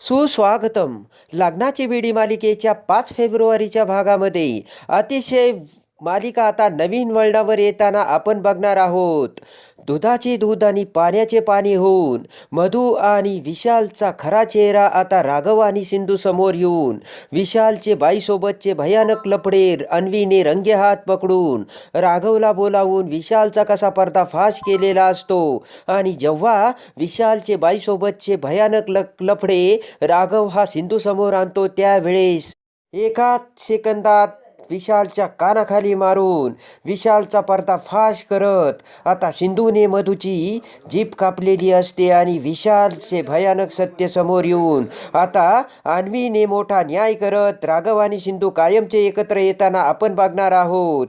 सुस्वागतम. लग्नाची बेडी मालिकेच्या पाच फेब्रुवारीच्या भागामध्ये अतिशय मालिका आता नवीन वर्ल्डावर येताना आपण बघणार आहोत. दुधाचे दूध आणि पाण्याचे पाणी होऊन मधू आणि विशालचा खरा चेहरा आता राघव आणि सिंधू समोर येऊन विशालचे बाईसोबतचे भयानक लफडे अन्वीने रंगे हात पकडून राघवला बोलावून विशालचा कसा पर्दाफाश केलेला असतो आणि जेव्हा विशालचे बाईसोबतचे भयानक ल लफडे राघव हा सिंधू समोर आणतो त्यावेळेस एका सेकंदात विशालच्या कानाखाली मारून विशालचा पर्दाफाश करत आता सिंधूने मधूची जीप कापलेली असते आणि विशालचे भयानक सत्य समोर येऊन आता अन्वीने मोठा न्याय करत राघव आणि सिंधू कायमचे एकत्र येताना आपण बघणार आहोत.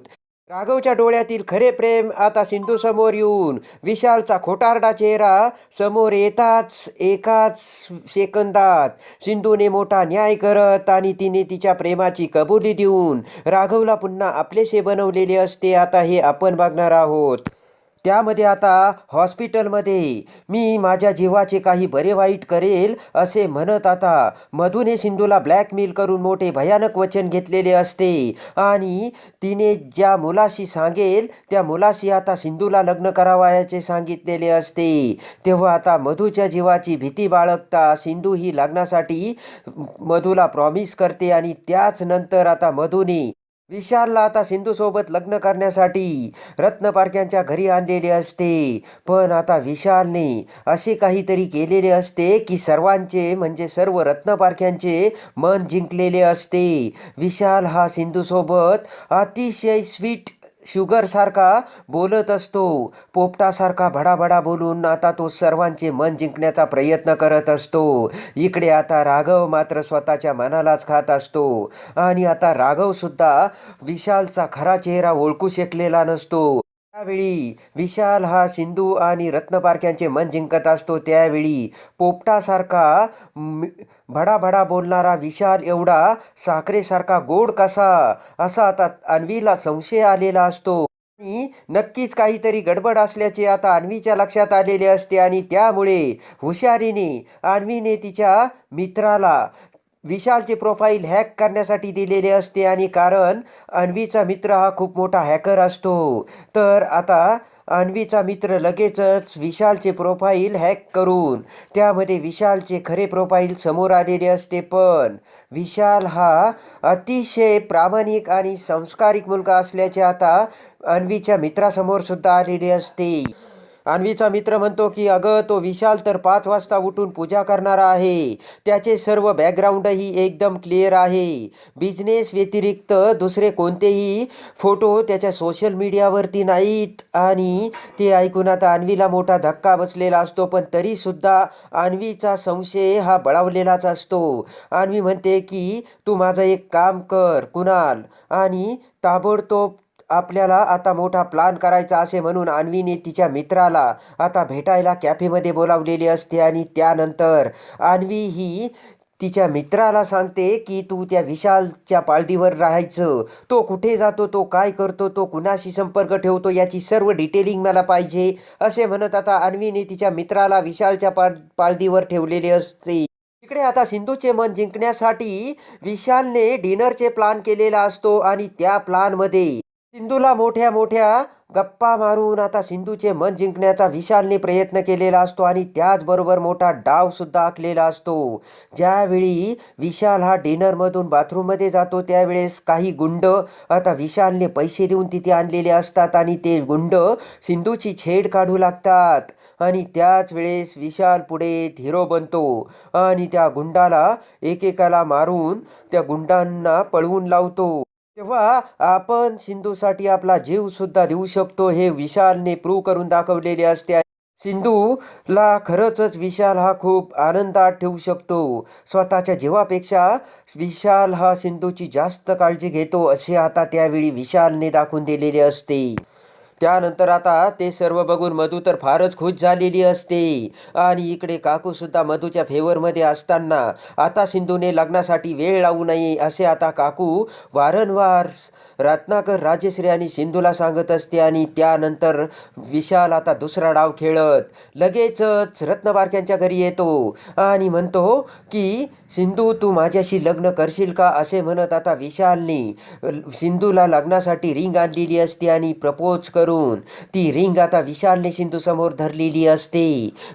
राघवच्या डोळ्यातील खरे प्रेम आता सिंधू समोर येऊन विशालचा खोटारडा चेहरा समोर येताच एकाच सेकंदात सिंधूने मोठा न्याय करत आणि तिने तिच्या प्रेमाची कबुली देऊन राघवला पुन्हा आपलेसे बनवलेले असते. आता हे आपण बघणार आहोत. त्यामध्ये आता हॉस्पिटलमध्ये मी माझ्या जीवाचे काही बरे वाईट करेल असे म्हणत आता मधूने सिंधूला ब्लॅकमेल करून मोठे भयानक वचन घेतलेले असते. आणि तिने ज्या मुलाशी सांगेल त्या मुलाशी आता सिंधूला लग्न करावयाचे सांगितलेले असते. तेव्हा आता मधूच्या जीवाची भीती बाळगता सिंधू ही लग्नासाठी मधूला प्रॉमिस करते आणि त्याच नंतर आता मधूने विशालला आता सिंधूसोबत लग्न करण्यासाठी रत्नपारख्यांच्या घरी आणलेले असते. पण आता विशालने असे काहीतरी केलेले असते की सर्वांचे म्हणजे सर्व रत्नपारख्यांचे मन जिंकलेले असते. विशाल हा सिंधूसोबत अतिशय स्वीट शुगरसारखा बोलत असतो. पोपटासारखा भडाभडा बोलून आता तो सर्वांचे मन जिंकण्याचा प्रयत्न करत असतो. इकडे आता राघव मात्र स्वतःच्या मनालाच खात असतो. आणि आता राघवसुद्धा विशालचा खरा चेहरा ओळखू शकलेला नसतो. त्यावेळी विशाल हा सिंधू आणि रत्नपारख्यांचे मन जिंकत असतो. त्यावेळी पोपटासारखा भडाभडा बोलणारा विशाल एवढा साखरेसारखा गोड कसा? असा आता अन्वीला संशय आलेला असतो. आणि नक्कीच काहीतरी गडबड असल्याचे आता अन्वीच्या लक्षात आलेले असते आणि त्यामुळे हुशारीने अन्वीने तिच्या मित्राला विशालचे प्रोफाईल हॅक करण्यासाठी दिलेले असते आणि कारण अन्वीचा मित्र हा खूप मोठा हॅकर असतो. तर आता अन्वीचा मित्र लगेचच विशालचे प्रोफाईल हॅक करून त्यामध्ये विशालचे खरे प्रोफाईल समोर आलेले असते. पण विशाल हा अतिशय प्रामाणिक आणि संस्कारिक मुलगा असल्याचे आता अन्वीच्या मित्रासमोर सुद्धा आलेले असते. अन्वीचा मित्र म्हणतो की अगं तो विशाल तर पाच वाजता उठून पूजा करणारा आहे. त्याचे सर्व बॅकग्राऊंडही एकदम क्लिअर आहे. बिझनेस व्यतिरिक्त दुसरे कोणतेही फोटो त्याच्या सोशल मीडियावरती नाहीत. आणि ते ऐकून आता अन्वीला मोठा धक्का बसलेला असतो पण तरीसुद्धा अन्वीचा संशय हा बळावलेलाच असतो. अन्वी म्हणते की तू माझं एक काम कर कुणाल. आणि ताबडतोब आपल्याला आता मोठा प्लान करायचा असे म्हणून अन्वीने तिच्या मित्राला आता भेटायला कॅफेमध्ये बोलावलेले असते आणि त्यानंतर अन्वी ही तिच्या मित्राला सांगते की तू त्या विशालच्या पाळदीवर राहायचं. तो कुठे जातो तो काय करतो तो कुणाशी संपर्क ठेवतो याची सर्व डिटेलिंग मला पाहिजे असे म्हणत आता अन्वीने तिच्या मित्राला विशालच्या पाळ पाळदीवर ठेवलेले असते. इकडे आता सिंधूचे मन जिंकण्यासाठी विशालने डिनरचे प्लान केलेला असतो आणि त्या प्लानमध्ये सिंधूला मोठ्या मोठ्या गप्पा मारून आता सिंधूचे मन जिंकण्याचा विशालने प्रयत्न केलेला असतो आणि त्याचबरोबर मोठा डाव सुद्धा आखलेला असतो. ज्यावेळी विशाल हा डिनरमधून बाथरूममध्ये जातो त्यावेळेस काही गुंड आता विशालने पैसे देऊन तिथे आणलेले असतात आणि ते गुंड सिंधूची छेड काढू लागतात आणि त्याच वेळेस विशाल पुढे हिरो बनतो आणि त्या गुंडाला एकेकाला मारून त्या गुंडांना पळवून लावतो. तेव्हा आपण सिंधूसाठी आपला जीवसुद्धा देऊ शकतो हे विशालने प्रूव्ह करून दाखवलेले असते. सिंधूला खरंच विशाल हा खूप आनंदात ठेवू शकतो. स्वतःच्या जीवापेक्षा विशाल हा सिंधूची जास्त काळजी घेतो असे आता त्यावेळी विशालने दाखवून दिलेले असते. त्यानंतर आता ते सर्व बघून मधू तर फारच खुश झालेली असते. आणि इकडे काकूसुद्धा मधूच्या फेवरमध्ये असताना आता सिंधूने लग्नासाठी वेळ लावू नये असे आता काकू वारंवार रत्नाकर राजेश्री आणि सिंधूला सांगत असते. आणि त्यानंतर विशाल आता दुसरा डाव खेळत लगेचच रत्नबारक्यांच्या घरी येतो. आणि म्हणतो की सिंधू तू माझ्याशी लग्न करशील का? असे म्हणत आता विशालने सिंधूला लग्नासाठी रिंग आणलेली असते आणि प्रपोज कर करून. ती रिंग आता विशालने सिंधू समोर धरलेली असते.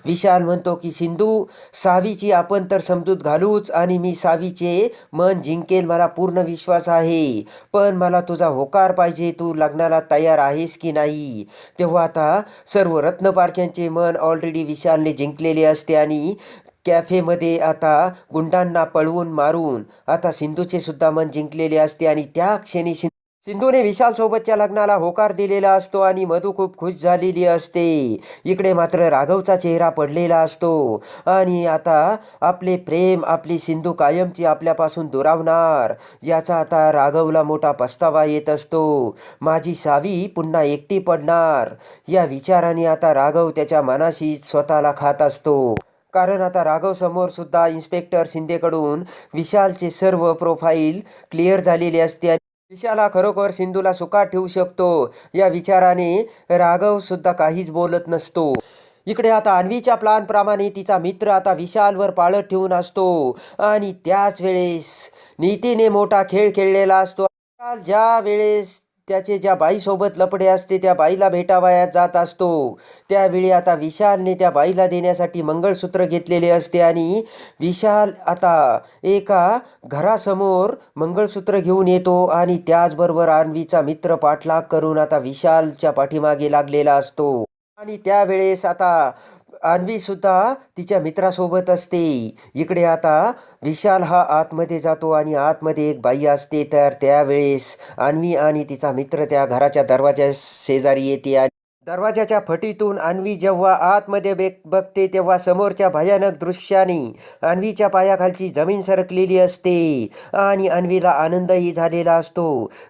विशाल म्हणतो की सिंधू सावीची आपण तर समजूत घालूच आणि मी सावीचे मन जिंकेल मला पूर्ण विश्वास आहे. पण मला तुझा होकार पाहिजे. तू लग्नाला तयार आहेस की नाही? तेव्हा आता सर्व रत्नपारख्यांचे मन ऑलरेडी विशालने जिंकलेले असते आणि कॅफेमध्ये आता गुंडांना पळवून मारून आता सिंधूचे सुद्धा मन जिंकलेले असते आणि त्या क्षणी सिंधूने विशाल सोबतच्या लग्नाला होकार दिलेला असतो आणि मधू खूप खुश झालेली असते. इकडे मात्र राघवचा चेहरा पडलेला असतो. आणि आता आपले प्रेम आपली सिंधू कायमची आपल्यापासून दुरावणार. याचा आता राघवला मोठा पस्तावा येत असतो. माझी सावी पुन्हा एकटी पडणार. या विचाराने आता राघव त्याच्या मनाशी स्वतःला खात असतो. कारण आता राघव समोर सुद्धा इन्स्पेक्टर शिंदेकडून विशालचे सर्व प्रोफाईल क्लिअर झालेले असते. विशाल खरोखर सिंधूला सुखात ठेवू शकतो. या विचाराने राघव सुद्धा काहीच बोलत नसतो. इकडे आता अन्वीच्या प्लान प्रमाणे तिचा मित्र आता विशालवर पाळत ठेवून असतो. आणि त्याच वेळेस नीतीने मोठा खेळ खेळलेला असतो. विशाल ज्या वेळेस त्याचे ज्या बाईसोबत लपडे असते त्या बाईला भेटावयात जात असतो. त्यावेळी आता विशालने त्या बाईला देण्यासाठी मंगळसूत्र घेतलेले असते आणि विशाल आता एका घरासमोर मंगळसूत्र घेऊन येतो आणि त्याचबरोबर अन्वीचा मित्र पाठलाग करून आता विशालच्या पाठीमागे लागलेला असतो. आणि त्यावेळेस आता अन्वी सुद्धा तिच्या मित्रासोबत असते. इकडे आता विशाल हा आतमध्ये जातो आणि आतमध्ये एक बाई असते. तर त्यावेळेस अन्वी आणि तिचा मित्र त्या घराच्या दरवाजा शेजारी येते आणि दरवाजाच्या फटीतून अन्वी जेव्हा आतमध्ये बे बघते तेव्हा समोरच्या भयानक दृश्याने अन्वीच्या पायाखालची जमीन सरकलेली असते आणि अन्वीला आनंदही झालेला असतो.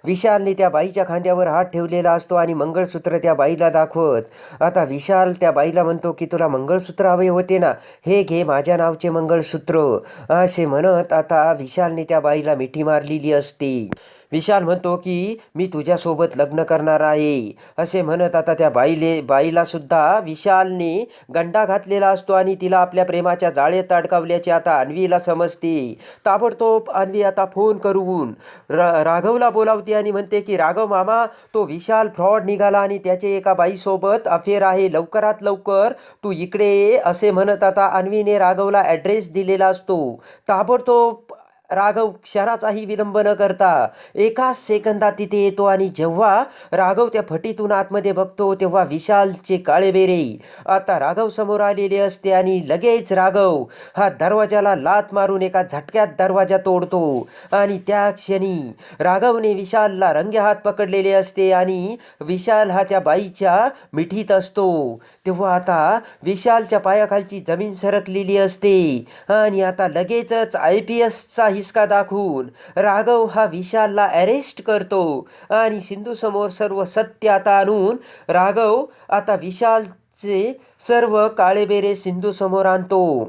विशालने त्या बाईच्या खांद्यावर हात ठेवलेला असतो आणि मंगळसूत्र त्या बाईला दाखवत आता विशाल त्या बाईला म्हणतो की तुला मंगळसूत्र हवे होते ना? हे घे माझ्या नावचे मंगळसूत्र. असे म्हणत आता विशालने त्या बाईला मिठी मारलेली असते. विशाल म्हणतो की मी तुझ्यासोबत लग्न करणार आहे. असे म्हणत आता त्या बाईले बाईलासुद्धा विशालने गंडा घातलेला असतो आणि तिला आपल्या प्रेमाच्या जाळेत अडकावल्याचे आता अन्वीला समजते. ताबडतोब अन्वी आता फोन करून र राघवला बोलावते आणि म्हणते की राघव मामा तो विशाल फ्रॉड निघाला आणि त्याचे एका बाईसोबत अफेअर आहे. लवकरात लवकर तू इकडे ये. असे म्हणत आता अन्वीने राघवला ॲड्रेस दिलेला असतो. ताबडतोब राघव क्षणाचाही विलंब न करता एकाच सेकंदात तिथे येतो आणि जेव्हा राघव त्या फटीतून आतमध्ये बघतो तेव्हा विशालचे काळेबेरे आता राघव समोर आलेले असते आणि लगेच राघव हा दरवाजाला लात मारून एका झटक्यात दरवाजा तोडतो. आणि त्या क्षणी राघवने विशालला रंगे हात पकडलेले असते आणि विशाल हा त्या बाईच्या मिठीत असतो. तेव्हा आता विशालच्या पायाखालची जमीन सरकलेली असते आणि आता लगेचच आय पी एसचा हिसका दाखवून राघव हा विशालला अरेस्ट करतो. आणि सिंधू समोर सर्व सत्य आता आणून राघव आता विशालचे सर्व काळेबेरे सिंधू समोर आणतो.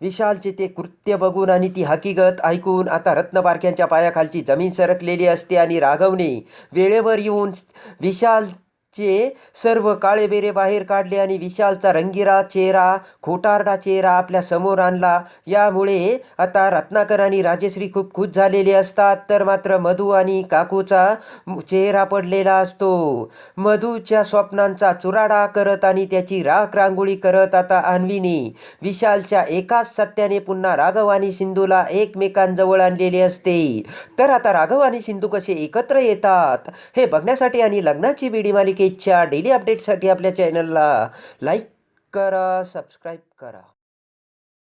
विशालचे ते कृत्य बघून आणि ती हकीकत ऐकून आता रत्नबारक्यांच्या पायाखालची जमीन सरकलेली असते आणि राघवने वेळेवर येऊन विशाल चे सर्व काळेबेरे बाहेर काढले आणि विशालचा रंगीरा चेहरा खोटारडा चेहरा आपल्यासमोर आणला. यामुळे आता रत्नाकर आणि राजेश्री खूप खुश झालेले असतात. तर मात्र मधू आणि काकूचा चेहरा पडलेला असतो. मधूच्या स्वप्नांचा चुराडा करत आणि त्याची राख रांगोळी करत आता अन्वीनी विशालच्या एकाच सत्याने पुन्हा राघव आणि सिंधूला एकमेकांजवळ आणलेले असते. तर आता राघव आणि सिंधू कसे एकत्र येतात? हे बघण्यासाठी आणि लग्नाची बीडी मालिकेच्या डेली अपडेटसाठी आपल्या चॅनलला लाईक करा सबस्क्राईब करा.